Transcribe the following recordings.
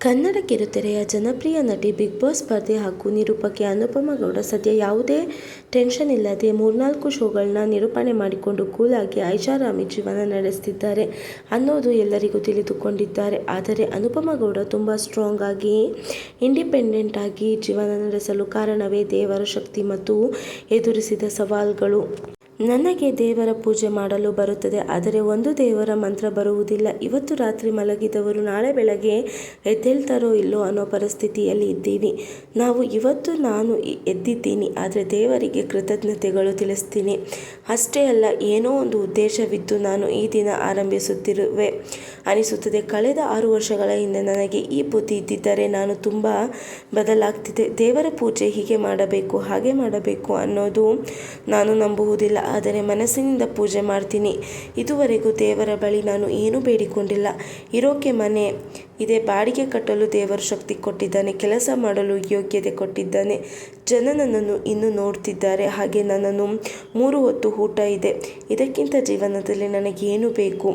ಕನ್ನಡ ಕಿರುತೆರೆಯ ಜನಪ್ರಿಯ ನಟಿ big boss ಸ್ಪರ್ಧೆ ಹಾಗೂ ನಿರೂಪಕಿ ಅನುಪಮ ಗೌಡ ಸದ್ಯ ಯಾವುದೇ ಟೆನ್ಷನ್ ಇಲ್ಲದೆ ಮೂರ್ನಾಲ್ಕು ಶೋಗಳನ್ನ ನಿರೂಪಣೆ ಮಾಡಿಕೊಂಡು ಕೂಲಾಗಿ ಐಷಾರಾಮಿ ಜೀವನ ನಡೆಸ್ತಿದ್ದಾರೆ ಅನ್ನೋದು ಎಲ್ಲರಿಗೂ ತಿಳಿದುಕೊಂಡಿದ್ದಾರೆ. ಆದರೆ ಅನುಪಮ ಗೌಡ ತುಂಬ ಸ್ಟ್ರಾಂಗ್ ಆಗಿ ಇಂಡಿಪೆಂಡೆಂಟ್ ಆಗಿ ಜೀವನ ನಡೆಸಲು ಕಾರಣವೇ ದೇವರ ಶಕ್ತಿ ಮತ್ತು ಎದುರಿಸಿದ ಸವಾಲುಗಳು. ನನಗೆ ದೇವರ ಪೂಜೆ ಮಾಡಲು ಬರುತ್ತದೆ, ಆದರೆ ಒಂದು ದೇವರ ಮಂತ್ರ ಬರುವುದಿಲ್ಲ. ಇವತ್ತು ರಾತ್ರಿ ಮಲಗಿದವರು ನಾಳೆ ಬೆಳಗ್ಗೆ ಎದ್ದೇಳ್ತಾರೋ ಇಲ್ಲೋ ಅನ್ನೋ ಪರಿಸ್ಥಿತಿಯಲ್ಲಿ ಇದ್ದೀವಿ. ನಾವು ಇವತ್ತು ನಾನು ಎದ್ದಿದ್ದೀನಿ, ಆದರೆ ದೇವರಿಗೆ ಕೃತಜ್ಞತೆಗಳು ತಿಳಿಸ್ತೀನಿ. ಅಷ್ಟೇ ಅಲ್ಲ, ಏನೋ ಒಂದು ಉದ್ದೇಶವಿದ್ದು ನಾನು ಈ ದಿನ ಆರಂಭಿಸುತ್ತಿರುವೆ. ಅನಿಸುತ್ತದೆ, ಕಳೆದ ಆರು ವರ್ಷಗಳ ಹಿಂದೆ ನನಗೆ ಈ ಬುದ್ಧಿ ಇದ್ದಿದ್ದರೆ ನಾನು ತುಂಬ ಬದಲಾಗ್ತಿದೆ ದೇವರ ಪೂಜೆ ಹೀಗೆ ಮಾಡಬೇಕು, ಹಾಗೆ ಮಾಡಬೇಕು ಅನ್ನೋದು ನಾನು ನಂಬುವುದಿಲ್ಲ. ಆದರೆ ಮನಸ್ಸಿನಿಂದ ಪೂಜೆ ಮಾಡ್ತೀನಿ. ಇದುವರೆಗೂ ದೇವರ ಬಳಿ ನಾನು ಏನೂ ಬೇಡಿಕೊಂಡಿಲ್ಲ. ಇರೋಕೆ ಮನೆ. ಇದೆ ಬಾಡಿಗೆ ಕಟ್ಟಲು ದೇವರು ಶಕ್ತಿ ಕೊಟ್ಟಿದ್ದಾನೆ. ಕೆಲಸ ಮಾಡಲು ಯೋಗ್ಯತೆ ಕೊಟ್ಟಿದ್ದಾನೆ. ಜನ ನನ್ನನ್ನು ಇನ್ನೂ ನೋಡ್ತಿದ್ದಾರೆ. ಹಾಗೆ ನನ್ನನ್ನು ಮೂರು ಹೊತ್ತು ಊಟ ಇದೆ. ಇದಕ್ಕಿಂತ ಜೀವನದಲ್ಲಿ ನನಗೇನು ಬೇಕು.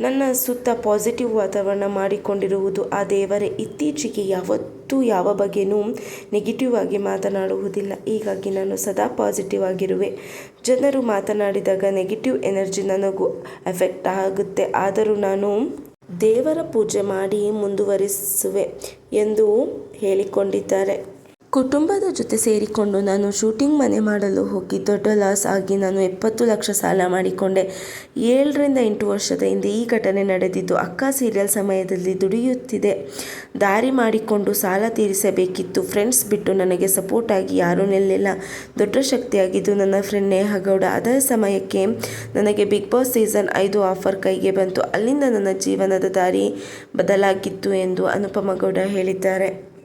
ನನ್ನ ಸುತ್ತ ಪಾಸಿಟಿವ್ ವಾತಾವರಣ ಮಾಡಿಕೊಂಡಿರುವುದು ಆ ದೇವರೇ. ಇತ್ತೀಚೆಗೆ ಯಾವತ್ತೂ ಯಾವ ಬಗ್ಗೆನೂ ನೆಗೆಟಿವ್ ಆಗಿ ಮಾತನಾಡುವುದಿಲ್ಲ. ಹೀಗಾಗಿ ನಾನು ಸದಾ ಪಾಸಿಟಿವ್ ಆಗಿರುವೆ. ಜನರು ಮಾತನಾಡಿದಾಗ ನೆಗೆಟಿವ್ ಎನರ್ಜಿ ನನಗೂ ಎಫೆಕ್ಟ್ ಆಗುತ್ತೆ. ಆದರೂ ನಾನು ದೇವರ ಪೂಜೆ ಮಾಡಿ ಮುಂದುವರಿಸುವೆ ಎಂದು ಹೇಳಿಕೊಂಡಿದ್ದಾರೆ. ಕುಟುಂಬದ ಜೊತೆ ಸೇರಿಕೊಂಡು ನಾನು ಶೂಟಿಂಗ್ ಮನೆ ಮಾಡಲು ಹೋಗಿ ದೊಡ್ಡ ಲಾಸ್ ಆಗಿ ನಾನು ಎಪ್ಪತ್ತು ಲಕ್ಷ ಸಾಲ ಮಾಡಿಕೊಂಡೆ. ಏಳರಿಂದ ಎಂಟು ವರ್ಷದ ಹಿಂದೆ ಈ ಘಟನೆ ನಡೆದಿದ್ದು, ಅಕ್ಕ ಸೀರಿಯಲ್ ಸಮಯದಲ್ಲಿ ದುಡಿಯುತ್ತಿದೆ. ದಾರಿ ಮಾಡಿಕೊಂಡು ಸಾಲ ತೀರಿಸಬೇಕಿತ್ತು. ಫ್ರೆಂಡ್ಸ್ ಬಿಟ್ಟು ನನಗೆ ಸಪೋರ್ಟ್ ಆಗಿ ಯಾರೂ ನಿಲ್ಲಿಲ್ಲ. ದೊಡ್ಡ ಶಕ್ತಿಯಾಗಿದ್ದು ನನ್ನ ಫ್ರೆಂಡ್ ನೇಹಗೌಡ ಅದೇ ಸಮಯಕ್ಕೆ ನನಗೆ ಬಿಗ್ ಬಾಸ್ ಸೀಸನ್ ಐದು ಆಫರ್ ಕೈಗೆ ಬಂತು. ಅಲ್ಲಿಂದ ನನ್ನ ಜೀವನದ ದಾರಿ ಬದಲಾಗಿತ್ತು ಎಂದು ಅನುಪಮ ಗೌಡ ಹೇಳಿದ್ದಾರೆ.